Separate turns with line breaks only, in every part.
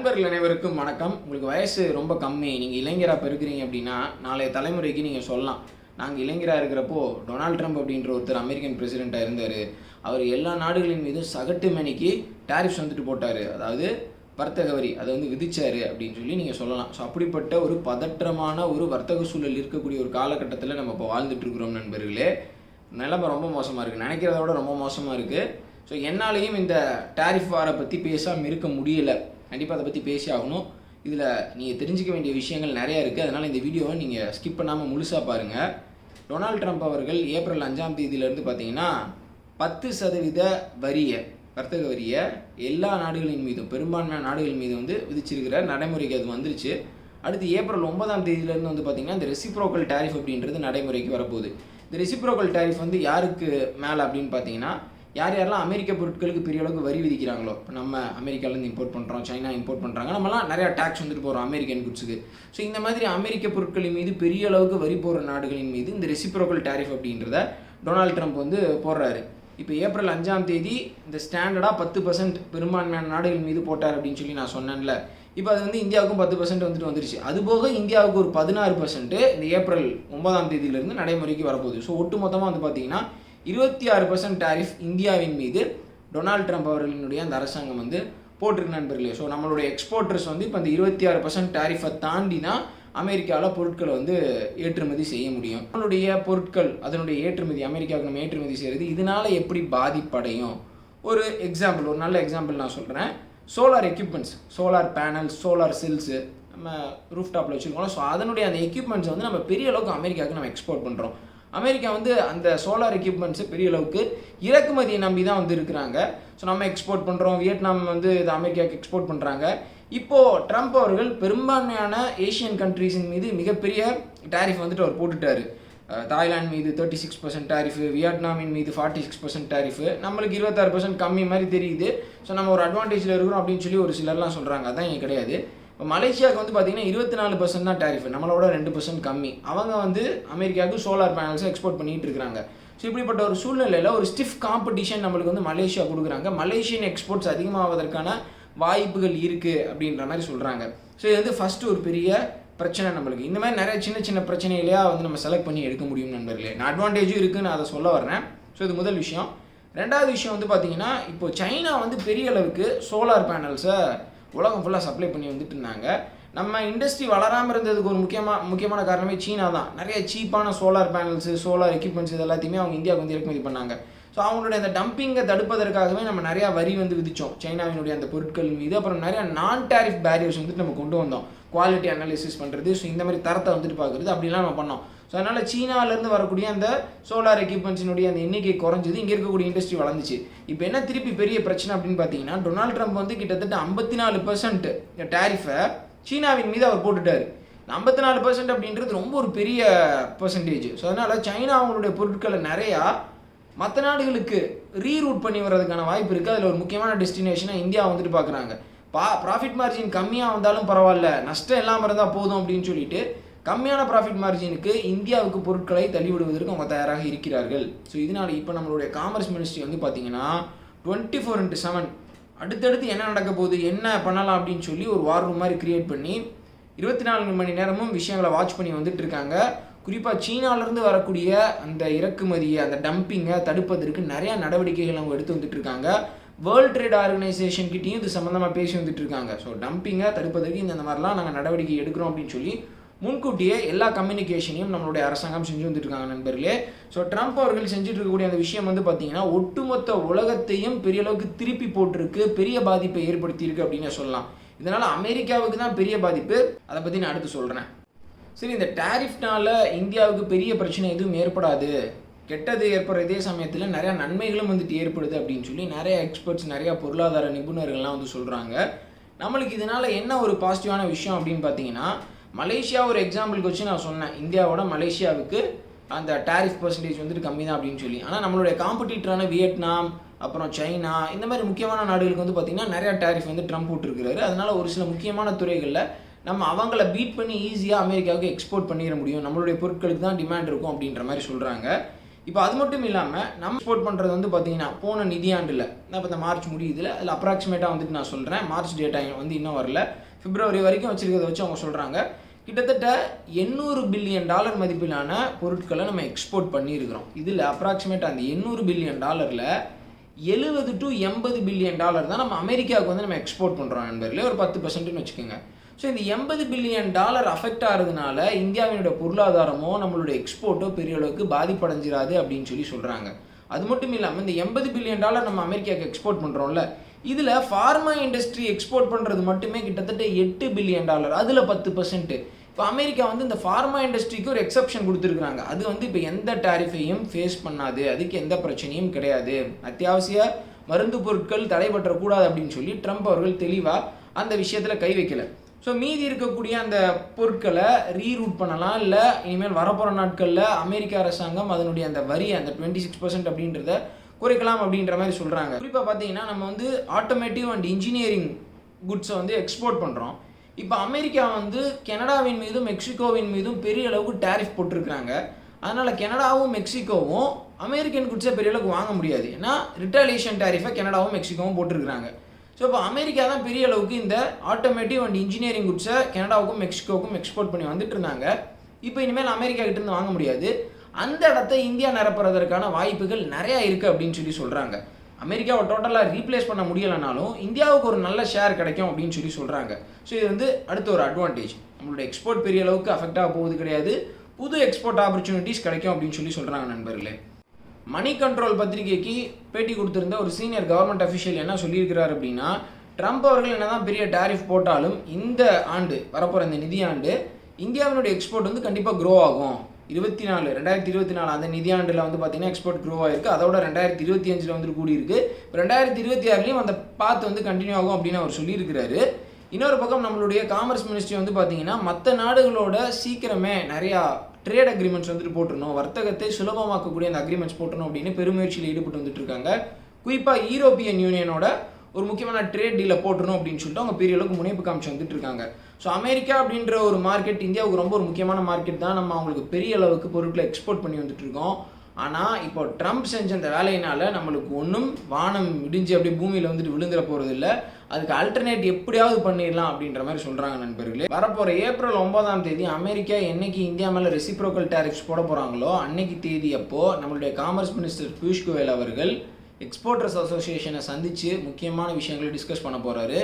நண்பர்கள் அனைவருக்கும் வணக்கம். உங்களுக்கு வயசு ரொம்ப கம்மி. நீங்கள் இளைஞராக பெருக்கிறீங்க அப்படின்னா நாளைய தலைமுறைக்கு நீங்கள் சொல்லலாம். நாங்கள் இளைஞராக இருக்கிறப்போ டொனால்ட் ட்ரம்ப் அப்படின்ற ஒருத்தர் அமெரிக்கன் பிரசிடெண்ட்டாக இருந்தார். அவர் எல்லா நாடுகளின் மீதும் சகட்டு மணிக்கு டேரிஃப்ஸ் வந்துட்டு போட்டார். அதாவது வர்த்தக வரி அதை வந்து விதிச்சார் அப்படின்னு சொல்லி நீங்கள் சொல்லலாம். ஸோ அப்படிப்பட்ட ஒரு பதற்றமான ஒரு வர்த்தக சூழல் இருக்கக்கூடிய ஒரு காலகட்டத்தில் நம்ம இப்போ வாழ்ந்துட்டுருக்குறோம் நண்பர்களே. நிலைமை ரொம்ப மோசமாக இருக்குது நினைக்கிறத விட ரொம்ப மோசமாக இருக்குது ஸோ என்னாலையும் இந்த டேரிஃப் வாரை பற்றி பேசாமல் இருக்க முடியலை. கண்டிப்பாக அதை பற்றி பேசி ஆகணும். இதில் நீங்கள் தெரிஞ்சுக்க வேண்டிய விஷயங்கள் நிறையா இருக்குது அதனால் இந்த வீடியோவை நீங்கள் ஸ்கிப் பண்ணாமல் முழுசாக பாருங்கள் டொனால்ட் ட்ரம்ப் அவர்கள் ஏப்ரல் அஞ்சாம் தேதியிலேருந்து பார்த்தீங்கன்னா பத்து சதவீத வரியை வர்த்தக வரியை எல்லா நாடுகளின் மீதும் பெரும்பான்மையான நாடுகள் மீது வந்து விதிச்சிருக்கிற நடைமுறைக்கு அது வந்துருச்சு. அடுத்து ஏப்ரல் ஒன்பதாம் தேதியிலேருந்து வந்து பார்த்தீங்கன்னா இந்த ரெசிப்ரோக்கல் டேரிஃப் அப்படின்றது நடைமுறைக்கு வரப்போகுது. இந்த ரெசிப்ரோக்கல் டேரிஃப் வந்து யாருக்கு மேலே அப்படின்னு பார்த்தீங்கன்னா யார் யாரெல்லாம் அமெரிக்க பொருட்களுக்கு பெரிய அளவுக்கு வரி விதிக்கிறாங்களோ இப்போ நம்ம அமெரிக்காலேருந்து இம்போர்ட் பண்ணுறோம் சைனா இம்போர்ட் பண்ணுறாங்க நம்மலாம் நிறையா டேக்ஸ் வந்துட்டு போகிறோம் அமெரிக்கன் குட்ஸுக்கு ஸோ இந்த மாதிரி அமெரிக்க பொருட்களின் மீது பெரிய அளவுக்கு வரி போடுற நாடுகளின் மீது இந்த ரெசிப்ரோக்கல் டேரிஃப் அப்படின்றத டொனால்ட் ட்ரம்ப் வந்து போடுறாரு. இப்போ ஏப்ரல் அஞ்சாம் தேதி இந்த ஸ்டாண்டர்டாக பத்து பர்சன்ட் பெரும்பான்மையான நாடுகள் மீது போட்டார் அப்படின்னு சொல்லி நான் சொன்னேன்ல. இப்போ அது வந்து இந்தியாவுக்கும் பத்து பர்சன்ட் வந்துட்டு வந்துருச்சு. அது போக இந்தியாவுக்கு ஒரு பதினாறு பர்சன்ட் இந்த ஏப்ரல் ஒன்பதாம் தேதியிலேருந்து நடைமுறைக்கு வரப்போகுது. ஸோ ஒட்டு மொத்தமாக வந்து பார்த்தீங்கன்னா இருபத்தி ஆறு பர்சன்ட் டாரிஃப் இந்தியாவின் மீது டொனால்ட் ட்ரம்ப் அவர்களினுடைய அந்த அரசாங்கம் வந்து போட்டிருக்கு நண்பர்களே. ஸோ நம்மளுடைய எக்ஸ்போர்ட்டர்ஸ் வந்து இப்போ இந்த இருபத்தி ஆறு பர்சன்ட் டாரிஃபை தாண்டினா அமெரிக்காவில் பொருட்களை வந்து ஏற்றுமதி செய்ய முடியும். நம்மளுடைய பொருட்கள் அதனுடைய ஏற்றுமதி அமெரிக்காவுக்கு நம்ம ஏற்றுமதி செய்கிறது இதனால் எப்படி பாதிப்படையும்? ஒரு எக்ஸாம்பிள் ஒரு நல்ல எக்ஸாம்பிள் நான் சொல்கிறேன் solar equipments solar panels solar cells நம்ம ரூஃப் டாப்பில் வச்சுருக்கோம் ஸோ அதனுடைய அந்த எக்யூப்மெண்ட்ஸ் வந்து நம்ம பெரிய அளவுக்கு அமெரிக்காவுக்கு நம்ம எக்ஸ்போர்ட் பண்ணுறோம் அமெரிக்கா வந்து அந்த சோலார் எக்யூப்மெண்ட்ஸு பெரிய அளவுக்கு இறக்குமதியை நம்பி தான் வந்து இருக்கிறாங்க. ஸோ நம்ம எக்ஸ்போர்ட் பண்ணுறோம் வியட்நாம் வந்து இது அமெரிக்காவுக்கு எக்ஸ்போர்ட் பண்ணுறாங்க இப்போது ட்ரம்ப் அவர்கள் பெரும்பான்மையான ஏஷியன் கண்ட்ரீஸின் மீது மிகப்பெரிய டேரிஃப் வந்துட்டு அவர் போட்டுட்டார். தாய்லாந்து மீது தேர்ட்டி சிக்ஸ் பர்சன்ட் டேரிஃபு வியட்நாமின் மீது ஃபார்ட்டி சிக்ஸ் பர்சன்ட் டேரிஃபு நம்மளுக்கு இருபத்தாறு பர்சன்ட் கம்மி மாதிரி தெரியுது. ஸோ நம்ம ஒரு அட்வான்டேஜில் இருக்கிறோம் அப்படின்னு சொல்லி ஒரு சிலர்லாம் சொல்கிறாங்க அதான் இங்கே கிடையாது. இப்போ மலேசியாவுக்கு வந்து பார்த்தீங்கன்னா இருபத்தி நாலு பர்சன்ட் தான் டேரிஃப் நம்மளோட ரெண்டு பர்சன்ட் கம்மி. அவங்க வந்து அமெரிக்காவுக்கு சோலார் பேனல்ஸை எக்ஸ்போர்ட் பண்ணிட்டு இருக்காங்க. ஸோ இப்படிப்பட்ட ஒரு சூழ்நிலையில் ஒரு ஸ்டிஃப் காம்படிஷன் நம்மளுக்கு வந்து மலேசியா கொடுக்குறாங்க. மலேசியன் எக்ஸ்போர்ட்ஸ் அதிகமாவதற்கான வாய்ப்புகள் இருக்குது அப்படின்ற மாதிரி சொல்கிறாங்க ஸோ இது வந்து ஃபஸ்ட்டு ஒரு பெரிய பிரச்சனை நம்மளுக்கு. இந்த மாதிரி நிறைய சின்ன சின்ன பிரச்சனைகளையாக வந்து நம்ம செலக்ட் பண்ணி எடுக்க முடியும் நண்பர்களே. நான் அட்வான்டேஜும் இருக்குதுன்னு நான் அதை சொல்ல வரேன் ஸோ இது முதல் விஷயம். ரெண்டாவது விஷயம் வந்து பார்த்தீங்கன்னா இப்போ சைனா வந்து பெரிய அளவுக்கு சோலார் பேனல்ஸை உலகம் ஃபுல்லாக சப்ளை பண்ணி வந்துட்டு இருந்தாங்க நம்ம இண்டஸ்ட்ரி வளராமல் இருந்ததுக்கு ஒரு முக்கியமாக முக்கியமான காரணமே சீனா தான். நிறைய சீப்பான சோலார் பேனல்ஸு சோலார் எக்யூப்மெண்ட்ஸ் இது எல்லாத்தையுமே அவங்க இந்தியாவுக்கு வந்து இறக்குமதி பண்ணாங்க. ஸோ அவங்களுடைய அந்த டம்பிங்கை தடுப்பதற்காகவே நம்ம நிறையா வரி வந்து விதித்தோம் சைனாவினுடைய அந்த பொருட்கள் மீது அப்புறம் நிறையா நான் டேரிஃப் பேரியர்ஸ் வந்துட்டு நம்ம கொண்டு வந்தோம். குவாலிட்டி அனாலிசிஸ் பண்ணுறது ஸோ இந்த மாதிரி தரத்தை வந்துட்டு பார்க்குறது அப்படிலாம் நம்ம பண்ணோம். ஸோ அதனால் சீனாவிலேருந்து வரக்கூடிய அந்த சோலார் எக்யூப்மெண்ட்ஸினுடைய அந்த எண்ணிக்கை குறைஞ்சது. இங்கே இருக்கக்கூடிய இண்டஸ்ட்ரி வளர்ந்துச்சு. இப்போ என்ன திருப்பி பெரிய பிரச்சனை அப்படின்னு பார்த்தீங்கன்னா டொனால்ட் ட்ரம்ப் வந்து கிட்டத்தட்ட ஐம்பத்தி நாலு பர்சன்ட் டேரிஃபை சீனாவின் மீது அவர் போட்டுட்டார். ஐம்பத்தி நாலு பர்சன்ட் அப்படின்றது ரொம்ப ஒரு பெரிய பர்சன்டேஜ் ஸோ அதனால் சைனா அவங்களுடைய பொருட்களை நிறையா மற்ற நாடுகளுக்கு ரீரூட் பண்ணி வர்றதுக்கான வாய்ப்பு இருக்குது அதில் ஒரு முக்கியமான டெஸ்டினேஷனாக இந்தியா வந்துட்டு பார்க்குறாங்க பா ப்ராஃபிட் மார்ஜின் கம்மியாக வந்தாலும் பரவாயில்ல. நஷ்டம் இல்லாமல் இருந்தால் போதும் அப்படின்னு சொல்லிட்டு கம்மியான ப்ராஃபிட் மார்ஜினுக்கு இந்தியாவுக்கு பொருட்களை தள்ளிவிடுவதற்கு அவங்க தயாராக இருக்கிறார்கள். ஸோ இதனால் இப்போ நம்மளுடைய காமர்ஸ் மினிஸ்ட்ரி வந்து பார்த்தீங்கன்னா டுவெண்ட்டி ஃபோர் இன்ட்டு செவன் அடுத்தடுத்து என்ன நடக்க போகுது என்ன பண்ணலாம் அப்படின்னு சொல்லி ஒரு வார் ரூம் மாதிரி க்ரியேட் பண்ணி இருபத்தி நாலு மணி நேரமும் விஷயங்களை வாட்ச் பண்ணி வந்துட்டு இருக்காங்க. குறிப்பாக சீனாவிலேருந்து வரக்கூடிய அந்த இறக்குமதியை அந்த டம்பிங்கை தடுப்பதற்கு நிறையா நடவடிக்கைகள் அவங்க எடுத்து வந்துட்டு இருக்காங்க. வேர்ல்ட் ட்ரேட் ஆர்கனைசேஷன் கிட்டேயும் இது சம்மந்தமாக பேசி வந்துட்டு இருக்காங்க. ஸோ டம்பிங்கை தடுப்பதற்கு இந்த மாதிரிலாம் நாங்கள் நடவடிக்கை எடுக்கிறோம் அப்படின்னு சொல்லி முன்கூட்டியே எல்லா கம்யூனிகேஷனையும் நம்மளுடைய அரசாங்கம் செஞ்சு வந்துட்டு இருக்காங்க நண்பர்களே. ஸோ ட்ரம்ப் அவர்கள் செஞ்சுட்டு இருக்கக்கூடிய அந்த விஷயம் வந்து பார்த்தீங்கன்னா ஒட்டுமொத்த உலகத்தையும் பெரிய அளவுக்கு திருப்பி போட்டிருக்கு பெரிய பாதிப்பை ஏற்படுத்தியிருக்கு அப்படின்னு சொல்லலாம். இதனால் அமெரிக்காவுக்கு தான் பெரிய பாதிப்பு. அதை பற்றி நான் அடுத்து சொல்கிறேன் சரி இந்த டேரிஃப்னால இந்தியாவுக்கு பெரிய பிரச்சனை எதுவும் ஏற்படாது. கெட்டது ஏற்படுற இதே சமயத்தில் நிறையா நன்மைகளும் வந்துட்டு ஏற்படுது அப்படின்னு சொல்லி நிறைய எக்ஸ்பர்ட்ஸ் நிறையா பொருளாதார நிபுணர்கள்லாம் வந்து சொல்கிறாங்க நம்மளுக்கு இதனால் என்ன ஒரு பாசிட்டிவான விஷயம் அப்படின்னு பார்த்தீங்கன்னா மலேசியா ஒரு எக்ஸாம்பிளுக்கு வச்சு நான் சொன்னேன். இந்தியாவோட மலேசியாவுக்கு அந்த டேரிஃப் பர்சன்டேஜ் வந்துட்டு கம்மி தான் அப்படின்னு சொல்லி. ஆனால் நம்மளுடைய காம்படிட்டரான வியட்நாம் அப்புறம் சைனா இந்த மாதிரி முக்கியமான நாடுகளுக்கு வந்து பார்த்திங்கன்னா நிறையா டேரிஃப் வந்து ட்ரம்ப் விட்டுருக்காரு அதனால் ஒரு சில முக்கியமான துறைகளில் நம்ம அவங்கள பீட் பண்ணி ஈஸியாக அமெரிக்காவுக்கு எக்ஸ்போர்ட் பண்ணிட முடியும். நம்மளுடைய பொருட்களுக்கு தான் டிமாண்ட் இருக்கும் அப்படின்ற மாதிரி சொல்கிறாங்க இப்போ அது மட்டும் இல்லாமல் நம்ம எக்ஸ்போர்ட் பண்ணுறது வந்து பார்த்தீங்கன்னா போன நிதியாண்டில் நான் இப்போ இந்த மார்ச் முடியுதுல அதில் அப்ராக்சிமேட்டாக வந்துட்டு நான் சொல்கிறேன் மார்ச் டேட்டா வந்து இன்னும் வரல. பிப்ரவரி வரைக்கும் வச்சுருக்கிறத வச்சு அவங்க சொல்கிறாங்க கிட்டத்தட்ட எண்ணூறு பில்லியன் டாலர் மதிப்பிலான பொருட்களை நம்ம எக்ஸ்போர்ட் பண்ணியிருக்கிறோம். இதில் அப்ராக்சிமேட்டாக அந்த எண்ணூறு பில்லியன் டாலரில் எழுபது டு எண்பது பில்லியன் டாலர் தான் நம்ம அமெரிக்காவுக்கு வந்து நம்ம எக்ஸ்போர்ட் பண்ணுறோம் நண்பர்களே. ஒரு பத்து பர்சன்ட்னு வச்சுக்கோங்க. ஸோ இந்த எண்பது பில்லியன் டாலர் அஃபெக்ட் ஆகிறதுனால இந்தியாவினுடைய பொருளாதாரமோ நம்மளுடைய எக்ஸ்போர்ட்டோ பெரிய அளவுக்கு பாதிப்படைஞ்சிடாது அப்படின்னு சொல்லி சொல்கிறாங்க அது மட்டும் இல்லாமல் இந்த எண்பது பில்லியன் டாலர் நம்ம அமெரிக்காவுக்கு எக்ஸ்போர்ட் பண்ணுறோம்ல இதில் ஃபார்மா இண்டஸ்ட்ரி எக்ஸ்போர்ட் பண்ணுறது மட்டுமே கிட்டத்தட்ட எட்டு பில்லியன் டாலர் அதில் பத்து பர்சன்ட் இப்போ அமெரிக்கா வந்து இந்த ஃபார்மா இண்டஸ்ட்ரிக்கு ஒரு எக்ஸப்ஷன் கொடுத்துருக்குறாங்க. அது வந்து இப்போ எந்த டேரிஃபையும் ஃபேஸ் பண்ணாது. அதுக்கு எந்த பிரச்சனையும் கிடையாது. அத்தியாவசிய மருந்து பொருட்கள் தடைபற்றக்கூடாது அப்படின்னு சொல்லி ட்ரம்ப் அவர்கள் தெளிவாக அந்த விஷயத்தில் கை வைக்கல. ஸோ மீதி இருக்கக்கூடிய அந்த பொருட்களை ரீரூட் பண்ணலாம். இல்லை இனிமேல் வரப்போகிற நாட்களில் அமெரிக்க அரசாங்கம் அதனுடைய அந்த வரி அந்த டுவெண்ட்டி சிக்ஸ் பர்சன்ட் அப்படின்றத குறைக்கலாம் அப்படின்ற மாதிரி சொல்கிறாங்க குறிப்பாக பார்த்தீங்கன்னா நம்ம வந்து ஆட்டோமேட்டிவ் அண்ட் இன்ஜினியரிங் குட்ஸை வந்து எக்ஸ்போர்ட் பண்ணுறோம் இப்போ அமெரிக்கா வந்து கனடாவின் மீதும் மெக்சிகோவின் மீதும் பெரிய அளவுக்கு டேரிஃப் போட்டிருக்கிறாங்க. அதனால் கனடாவும் மெக்சிகோவும் அமெரிக்கன் குட்ஸை பெரிய அளவுக்கு வாங்க முடியாது. ஏன்னா ரிட்டாலியேஷன் டேரிஃபை கனடாவும் மெக்சிகோவும் போட்டிருக்கிறாங்க. ஸோ இப்போ அமெரிக்கா தான் பெரிய அளவுக்கு இந்த ஆட்டோமேட்டிவ் அண்ட் இன்ஜினியரிங் குட்ஸை கனடாவுக்கும் மெக்சிகோவுக்கும் எக்ஸ்போர்ட் பண்ணி வந்துட்டு இருந்தாங்க. இப்போ இனிமேல் அமெரிக்கா கிட்டேருந்து வாங்க முடியாது. அந்த இடத்த இந்தியா நிரப்புறதற்கான வாய்ப்புகள் நிறையா இருக்குது அப்படின்னு சொல்லி சொல்கிறாங்க அமெரிக்காவை டோட்டலாக ரீப்ளேஸ் பண்ண முடியலைனாலும் இந்தியாவுக்கு ஒரு நல்ல ஷேர் கிடைக்கும் அப்படின்னு சொல்லி சொல்கிறாங்க ஸோ இது வந்து அடுத்த ஒரு அட்வான்டேஜ் நம்மளோட எக்ஸ்போர்ட் பெரிய அளவுக்கு அஃபெக்ட் ஆக போகுது கிடையாது. புது எக்ஸ்போர்ட் ஆப்பர்ச்சுனிட்டிஸ் கிடைக்கும் அப்படின்னு சொல்லி சொல்கிறாங்க நண்பர்களே. மணி கண்ட்ரோல் பத்திரிகைக்கு பேட்டி கொடுத்துருந்த ஒரு சீனியர் கவர்மெண்ட் அஃபிஷியல் என்ன சொல்லியிருக்கிறார் அப்படின்னா ட்ரம்ப் அவர்கள் என்ன தான் பெரிய டாரிஃப் போட்டாலும் இந்த ஆண்டு வரப்போகிற இந்த நிதியாண்டு இந்தியாவினுடைய எக்ஸ்போர்ட் வந்து கண்டிப்பாக க்ரோ ஆகும். இருபத்தி நாலு ரெண்டாயிரத்தி இருபத்தி நாலு அந்த நிதியாண்டில் வந்து பார்த்தீங்கன்னா எக்ஸ்போர்ட் க்ரோ ஆயிருக்கு. அதோட ரெண்டாயிரத்தி இருபத்தி அஞ்சில் வந்து கூடியிருக்கு. இப்போ ரெண்டாயிரத்தி இருபத்தி ஆறுலையும் அந்த பாத் வந்து கண்டினியூ ஆகும் அப்படின்னு அவர் சொல்லியிருக்கிறாரு. இன்னொரு பக்கம் நம்மளுடைய காமர்ஸ் மினிஸ்ட்ரி வந்து பார்த்தீங்கன்னா மற்ற நாடுகளோட சீக்கிரமே நிறையா ட்ரேட் அக்ரிமெண்ட்ஸ் வந்துட்டு போட்டுருணும் வர்த்தகத்தை சுலபமாக்கக்கூடிய அந்த அக்ரிமெண்ட்ஸ் போட்டணும் அப்படின்னு பெருமுயற்சியில் ஈடுபட்டு வந்துட்டு இருக்காங்க. குறிப்பாக யூரோப்பியன் யூனியனோட ஒரு முக்கியமான ட்ரேட் டீலை போட்டுருணும் அப்படின்னு சொல்லிட்டு அவங்க பெரிய அளவுக்கு முனைப்பு காமிச்சு வந்துட்டு இருக்காங்க. ஸோ அமெரிக்கா அப்படின்ற ஒரு மார்க்கெட் இந்தியாவுக்கு ரொம்ப ஒரு முக்கியமான மார்க்கெட் தான் நம்ம அவங்களுக்கு பெரிய அளவுக்கு பொருட்களை எக்ஸ்போர்ட் பண்ணி வந்துட்டு இருக்கோம். ஆனால் இப்போ ட்ரம்ப் செஞ்ச அந்த வேலையினால நம்மளுக்கு ஒன்றும் வானம் இடிஞ்சு அப்படியே பூமியில் வந்துட்டு விழுந்துட போகிறது இல்லை. அதுக்கு அல்டர்னேட் எப்படியாவது பண்ணிடலாம் அப்படின்ற மாதிரி சொல்கிறாங்க நண்பர்களே. வரப்போகிற ஏப்ரல் ஒன்பதாம் தேதி அமெரிக்கா என்னைக்கு இந்தியா மேலே ரெசிப்ரோக்கல் டேரிஃப்ஸ் போட போகிறாங்களோ அன்னைக்கு தேதி அப்போ நம்மளுடைய காமர்ஸ் மினிஸ்டர் பியூஷ் கோயல் அவர்கள் எக்ஸ்போர்ட்டர்ஸ் அசோசியேஷனை சந்தித்து முக்கியமான விஷயங்களை டிஸ்கஸ் பண்ண போகிறாரு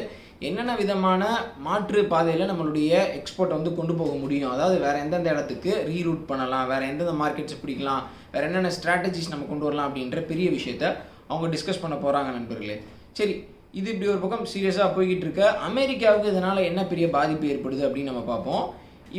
என்னென்ன விதமான மாற்று பாதையில் நம்மளுடைய எக்ஸ்போர்ட்டை வந்து கொண்டு போக முடியும்? அதாவது வேறு எந்தெந்த இடத்துக்கு ரீரூட் பண்ணலாம்? வேறு எந்தெந்த மார்க்கெட்ஸ் பிடிக்கலாம்? வேறு என்னென்ன ஸ்ட்ராட்டஜிஸ் நம்ம கொண்டு வரலாம் அப்படின்ற பெரிய விஷயத்த அவங்க டிஸ்கஸ் பண்ண போகிறாங்க நண்பர்களே. சரி இது இப்படி ஒரு பக்கம் சீரியஸாக போய்கிட்டு இருக்க. அமெரிக்காவுக்கு இதனால் என்ன பெரிய பாதிப்பு ஏற்படுது அப்படின்னு நம்ம பார்ப்போம்.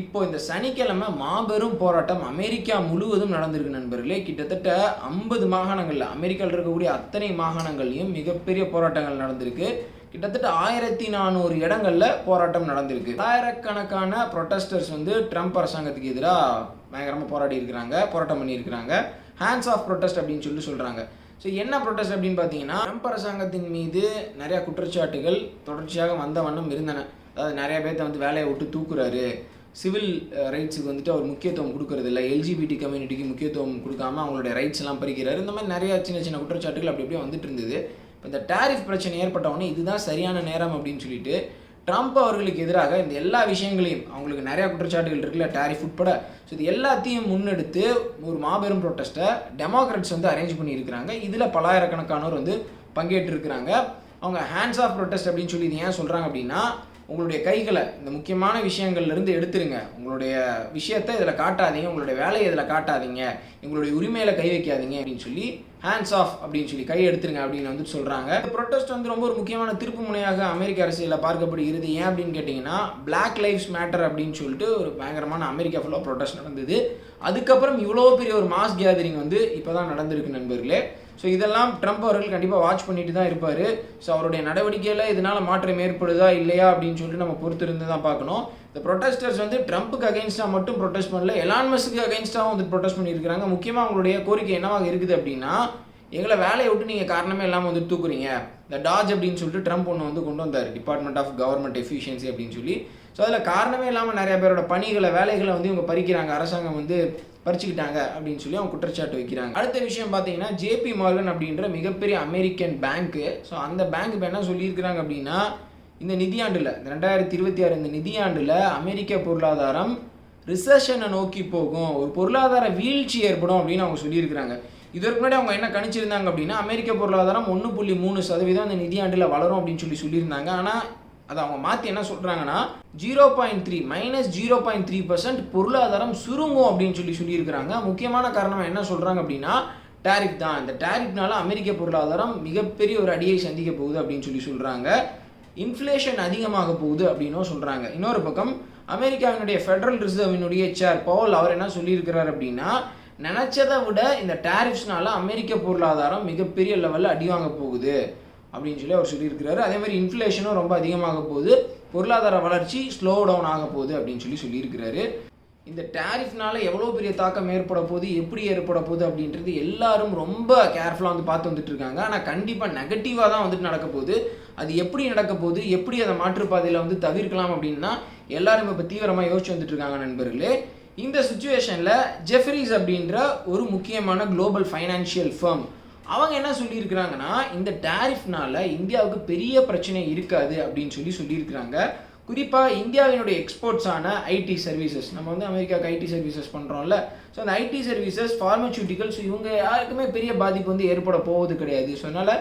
இப்போ இந்த சனிக்கிழமை மாபெரும் போராட்டம் அமெரிக்கா முழுவதும் நடந்திருக்கு நண்பர்களே. கிட்டத்தட்ட ஐம்பது மாகாணங்களில் அமெரிக்காவில் இருக்கக்கூடிய அத்தனை மாகாணங்கள்லையும் மிகப்பெரிய போராட்டங்கள் நடந்திருக்கு. கிட்டத்தட்ட ஆயிரத்தி நானூறு இடங்களில் போராட்டம் நடந்திருக்கு. ஆயிரக்கணக்கான ப்ரொட்டஸ்டர்ஸ் வந்து ட்ரம்ப் அரசாங்கத்துக்கு எதிராக பயங்கரமாக போராடி இருக்கிறாங்க போராட்டம் பண்ணியிருக்கிறாங்க. ஹேண்ட்ஸ் ஆஃப் ப்ரொட்டஸ்ட் அப்படின்னு சொல்லி சொல்கிறாங்க ஸோ என்ன ப்ரொட்டஸ்ட் அப்படின்னு பார்த்தீங்கன்னா ட்ரம்ப் அரசாங்கத்தின் மீது நிறையா குற்றச்சாட்டுகள் தொடர்ச்சியாக வந்த வண்ணம் இருந்தன. அதாவது நிறைய பேர்த்த வந்து வேலையை விட்டு தூக்குறாரு. சிவில் ரைட்ஸுக்கு வந்துட்டு அவர் முக்கியத்துவம் கொடுக்கறது இல்லை எல்ஜிபிடி கம்யூனிட்டிக்கு முக்கியத்துவம் கொடுக்காம அவங்களுடைய ரைட்ஸ் எல்லாம் பறிக்கிறாரு. இந்த மாதிரி நிறைய சின்ன சின்ன குற்றச்சாட்டுகள் அப்படி அப்படியே வந்துட்டு இருந்தது. இப்போ இந்த டேரிஃப் பிரச்சனை ஏற்பட்டவொடனே இதுதான் சரியான நேரம் அப்படின்னு சொல்லிட்டு ட்ரம்ப் அவர்களுக்கு எதிராக இந்த எல்லா விஷயங்களையும் அவங்களுக்கு நிறைய குற்றச்சாட்டுகள் இருக்குல்ல டேரிஃப் உட்பட. ஸோ இது எல்லாத்தையும் முன்னெடுத்து ஒரு மாபெரும் ப்ரொட்டஸ்ட்டை டெமோக்ராட்ஸ் வந்து அரேஞ்ச் பண்ணியிருக்கிறாங்க. இதில் பலாயிரக்கணக்கானோர் வந்து பங்கேற்றிருக்கிறாங்க. அவங்க ஹேண்ட்ஸ் ஆஃப் ப்ரொட்டஸ்ட் அப்படின்னு சொல்லி இது ஏன் சொல்கிறாங்க அப்படின்னா உங்களுடைய கைகளை இந்த முக்கியமான விஷயங்கள்லேருந்து எடுத்துருங்க. உங்களுடைய விஷயத்தை இதில் காட்டாதீங்க. உங்களுடைய வேலையை இதில் காட்டாதீங்க. எங்களுடைய உரிமையில கை வைக்காதீங்க அப்படின்னு சொல்லி ஹேண்ட்ஸ் ஆஃப் அப்படின்னு சொல்லி கை எடுத்துருங்க அப்படின்னு வந்து சொல்கிறாங்க இந்த ப்ரொட்டஸ்ட் வந்து ரொம்ப ஒரு முக்கியமான திருப்பு முனையாக அமெரிக்க அரசியலில் பார்க்கப்படுகிறது. ஏன் அப்படின்னு கேட்டிங்கன்னா பிளாக் லைஃப்ஸ் மேட்டர் அப்படின்னு சொல்லிட்டு ஒரு பயங்கரமான அமெரிக்கா ஃபுல்லாக ப்ரொட்டஸ்ட் நடந்தது. அதுக்கப்புறம் இவ்வளோ பெரிய ஒரு மாஸ் கேதரிங் வந்து இப்போ தான் நடந்திருக்கு நண்பர்களே. ஸோ இதெல்லாம் ட்ரம்ப் அவர்கள் கண்டிப்பாக வாட்ச் பண்ணிட்டு தான் இருப்பார். ஸோ அவருடைய நடவடிக்கையில் இதனால் மாற்றம் ஏற்படுதா இல்லையா அப்படின்னு சொல்லிட்டு நம்ம பொறுத்து இருந்து தான் பார்க்கணும். இந்த ப்ரொட்டஸ்டர்ஸ் வந்து ட்ரம்ப்புக்கு அகைன்ஸ்டாக மட்டும் ப்ரொட்டஸ்ட் பண்ணல எலான் மஸ்க்கு அகைன்ஸ்டாகவும் வந்து ப்ரொட்டஸ்ட் பண்ணியிருக்கிறாங்க. முக்கியமாக அவங்களுடைய கோரிக்கை என்னவாக இருக்குது அப்படின்னா எங்களை வேலையை விட்டு நீங்கள் காரணமே இல்லாமல் வந்து தூக்குறீங்க. இந்த டாஜ் அப்படின்னு சொல்லிட்டு ட்ரம்ப் ஒன்று வந்து கொண்டு வந்தார். டிபார்ட்மெண்ட் ஆஃப் கவர்மெண்ட் எஃபிஷியன்சி அப்படின்னு சொல்லி. ஸோ அதில் காரணமே இல்லாமல் நிறைய பேரோட பணிகளை வேலைகளை வந்து இவங்க பறிக்கிறாங்க. அரசாங்கம் வந்து பறிச்சுக்கிட்டாங்க அப்படின்னு சொல்லி அவங்க குற்றச்சாட்டு வைக்கிறாங்க. அடுத்த விஷயம் பார்த்தீங்கன்னா ஜேபி மார்கன் அப்படின்ற மிகப்பெரிய அமெரிக்கன் பேங்க்கு ஸோ அந்த பேங்க் இப்போ என்ன சொல்லியிருக்கிறாங்க அப்படின்னா இந்த நிதியாண்டில் இந்த ரெண்டாயிரத்தி இருபத்தி ஆறு இந்த நிதியாண்டில் அமெரிக்க பொருளாதாரம் ரிசெஷனை நோக்கி போகும். ஒரு பொருளாதார வீழ்ச்சி ஏற்படும் அப்படின்னு அவங்க சொல்லியிருக்கிறாங்க. இதற்கு முன்னாடி அவங்க என்ன கணிச்சிருந்தாங்க அப்படின்னா அமெரிக்க பொருளாதாரம் ஒன்று புள்ளி மூணு சதவீதம் அந்த நிதியாண்டில் வளரும் அப்படின்னு சொல்லி சொல்லியிருந்தாங்க. ஆனால் அதை அவங்க மாற்றி என்ன சொல்கிறாங்கன்னா zero point three minus zero point three percent பொருளாதாரம் சுருங்கும் அப்படின்னு சொல்லி சொல்லியிருக்கிறாங்க. முக்கியமான காரணம் என்ன சொல்கிறாங்க அப்படின்னா டேரிஃப் தான். இந்த டேரிஃப்னால அமெரிக்க பொருளாதாரம் மிகப்பெரிய ஒரு அடியை சந்திக்க போகுது அப்படின்னு சொல்லி சொல்கிறாங்க இன்ஃப்ளேஷன் அதிகமாக போகுது அப்படின்னும் சொல்கிறாங்க இன்னொரு பக்கம் அமெரிக்காவினுடைய ஃபெடரல் ரிசர்வினுடைய சேர் பவுல் அவர் என்ன சொல்லியிருக்கிறார் அப்படின்னா நினச்சதை விட இந்த டேரிஃப்ஸ்னால அமெரிக்க பொருளாதாரம் மிகப்பெரிய லெவலில் அடி வாங்க போகுது. அப்படின்னு சொல்லி அவர் சொல்லியிருக்கிறாரு. அதே மாதிரி இன்ஃப்ளேஷனும் ரொம்ப அதிகமாக போகுது. பொருளாதார வளர்ச்சி ஸ்லோ டவுன் ஆக போகுது அப்படின்னு சொல்லி சொல்லியிருக்கிறாரு. இந்த டேரிஃப்னால எவ்வளோ பெரிய தாக்கம் ஏற்பட போகுது எப்படி ஏற்பட போகுது அப்படின்றது எல்லாரும் ரொம்ப கேர்ஃபுல்லாக வந்து பார்த்து வந்துட்டு இருக்காங்க. ஆனால் கண்டிப்பாக நெகட்டிவாக தான் வந்துட்டு நடக்க போகுது. அது எப்படி நடக்க போகுது எப்படி அதை மாற்றுப்பாதையில் வந்து தவிர்க்கலாம் அப்படின்னா எல்லாரும் இப்போ தீவிரமாக யோசிச்சு வந்துட்டு இருக்காங்க நண்பர்களே. இந்த சுச்சுவேஷனில் ஜெஃப்ரிஸ் அப்படின்ற ஒரு முக்கியமான குளோபல் ஃபைனான்ஷியல் ஃபர்ம் அவங்க என்ன சொல்லியிருக்கிறாங்கன்னா இந்த டேரிஃப்னால இந்தியாவுக்கு பெரிய பிரச்சனை இருக்காது அப்படின்னு சொல்லி சொல்லியிருக்கிறாங்க. குறிப்பாக இந்தியாவினுடைய எக்ஸ்போர்ட்ஸான ஐடி சர்வீசஸ் நம்ம வந்து அமெரிக்காவுக்கு ஐடி சர்வீசஸ் பண்ணுறோம்ல ஸோ அந்த ஐடி சர்வீசஸ் ஃபார்மசூட்டிக்கல்ஸ் இவங்க யாருக்குமே பெரிய பாதிப்பு வந்து ஏற்பட போவது கிடையாது. ஸோ அதனால்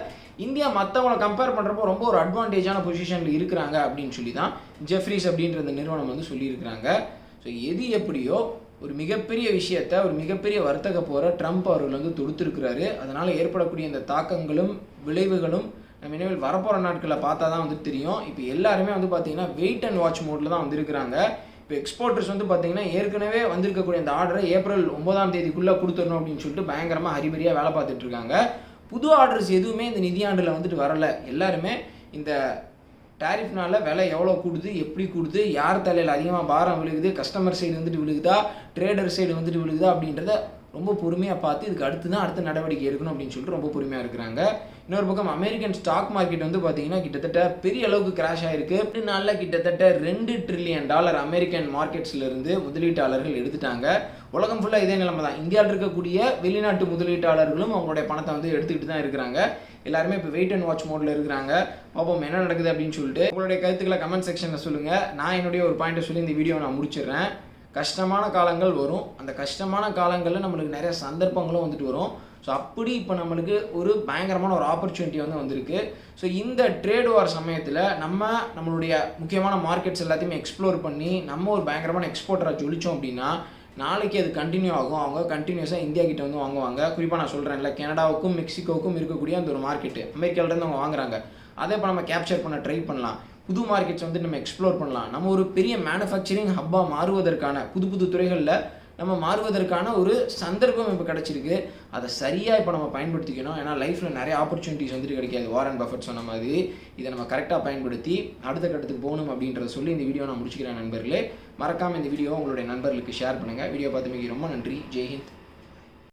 இந்தியா மற்றவங்களை கம்பேர் பண்ணுறப்போ ரொம்ப ஒரு அட்வான்டேஜான பொசிஷனில் இருக்கிறாங்க அப்படின்னு சொல்லி தான் ஜெஃப்ரிஸ் அப்படின்ற நிறுவனம் வந்து சொல்லியிருக்கிறாங்க. ஸோ எது எப்படியோ ஒரு மிகப்பெரிய விஷயத்த ஒரு மிகப்பெரிய வர்த்தக போகிற ட்ரம்ப் அவர்கள் வந்து தொடுத்திருக்கிறாரு. அதனால் ஏற்படக்கூடிய இந்த தாக்கங்களும் விளைவுகளும் நம்ம இனிமேல் வரப்போகிற நாட்களில் பார்த்தா தான் வந்து தெரியும். இப்போ எல்லாருமே வந்து பார்த்தீங்கன்னா வெயிட் அண்ட் வாட்ச் மோடில் தான் வந்திருக்கிறாங்க. இப்போ எக்ஸ்போர்ட்டர்ஸ் வந்து பார்த்தீங்கன்னா ஏற்கனவே வந்திருக்கக்கூடிய அந்த ஆர்டரை ஏப்ரல் ஒன்பதாம் தேதிக்குள்ளே கொடுத்துடணும் அப்படின்னு சொல்லிட்டு பயங்கரமாக ஹரிபரியாக வேலை பார்த்துட்டு இருக்காங்க. புது ஆர்டர்ஸ் எதுவுமே இந்த நிதியாண்டில் வந்துட்டு வரல. எல்லாருமே இந்த டேரிஃப்னால விலை எவ்வளோ கூடுது எப்படி கூடுது யார் தலையில் அதிகமாக பாரம் விழுகுது கஸ்டமர் சைடு வந்துட்டு விழுகுதா ட்ரேடர் சைடு வந்துட்டு விழுகுதா அப்படின்றத ரொம்ப பொறுமையாக பார்த்து இதுக்கு அடுத்து தான் அடுத்த நடவடிக்கை எடுக்கணும் அப்படின்னு சொல்லிட்டு ரொம்ப பொறுமையாக இருக்கிறாங்க. இன்னொரு பக்கம் அமெரிக்கன் ஸ்டாக் மார்க்கெட் வந்து பார்த்தீங்கன்னா கிட்டத்தட்ட பெரிய அளவுக்கு கிராஷ் ஆயிருக்கு. எட்டு நாளில் கிட்டத்தட்ட ரெண்டு ட்ரில்லியன் டாலர் அமெரிக்கன் மார்க்கெட்ஸ்லேருந்து முதலீட்டாளர்கள் எடுத்துட்டாங்க. உலகம் ஃபுல்லாக இதே நிலைமை தான். இந்தியாவில் இருக்கக்கூடிய வெளிநாட்டு முதலீட்டாளர்களும் அவங்களுடைய பணத்தை வந்து எடுத்துக்கிட்டு தான் இருக்கிறாங்க. எல்லாருமே இப்போ வெயிட் அண்ட் வாட்ச் மோடில் இருக்கிறாங்க. பார்ப்போம் என்ன நடக்குது அப்படின்னு சொல்லிட்டு. உங்களுடைய கருத்துக்களை கமெண்ட் செக்ஷனில் சொல்லுங்கள் நான் என்னுடைய ஒரு பாயிண்ட்டை சொல்லி இந்த வீடியோ நான் முடிச்சிடுறேன். கஷ்டமான காலங்கள் வரும். அந்த கஷ்டமான காலங்களில் நம்மளுக்கு நிறைய சந்தர்ப்பங்களும் வந்துட்டு வரும். ஸோ அப்படி இப்போ நம்மளுக்கு ஒரு பயங்கரமான ஒரு ஆப்பர்ச்சுனிட்டி வந்து வந்திருக்கு. ஸோ இந்த ட்ரேட் வார் சமயத்தில் நம்ம நம்மளுடைய முக்கியமான மார்க்கெட்ஸ் எல்லாத்தையுமே எக்ஸ்ப்ளோர் பண்ணி நம்ம ஒரு பயங்கரமான எக்ஸ்போர்ட்டராக ஜொலித்தோம் அப்படின்னா நாளைக்கு அது கண்டினியூ ஆகும். அவங்க கண்டினியூஸாக இந்தியா கிட்ட வந்து வாங்குவாங்க. குறிப்பாக நான் சொல்கிறேன்ல கனடாவுக்கும் மெக்சிகோவுக்கும் இருக்கக்கூடிய அந்த ஒரு மார்க்கெட்டு அமெரிக்காவிலேருந்து அவங்க வாங்குறாங்க. அதை இப்போ நம்ம கேப்சர் பண்ண ட்ரை பண்ணலாம். புது மார்க்கெட்ஸ் வந்து நம்ம எக்ஸ்ப்ளோர் பண்ணலாம். நம்ம ஒரு பெரிய மேனுஃபேக்சரிங் ஹப்பாக மாறுவதற்கான புது புது துறைகளில் நம்ம மாறுவதற்கான ஒரு சந்தர்ப்பம் இப்போ கிடச்சிருக்கு. அதை சரியாக இப்போ நம்ம பயன்படுத்திக்கணும். ஏன்னா லைஃப்பில் நிறைய ஆப்பர்ச்சுனிட்டிஸ் வந்துட்டு கிடைக்காது வாரன் பஃபட் சொன்ன மாதிரி இதை நம்ம கரெக்டாக பயன்படுத்தி அடுத்த கட்டத்துக்கு போகணும் அப்படின்றத சொல்லி இந்த வீடியோ நான் முடிச்சுக்கிறேன் நண்பர்களே. மறக்காமல் இந்த வீடியோ உங்களுடைய நண்பர்களுக்கு ஷேர் பண்ணுங்கள் வீடியோ பார்த்தமைக்கு ரொம்ப நன்றி. ஜெய்ஹிந்த்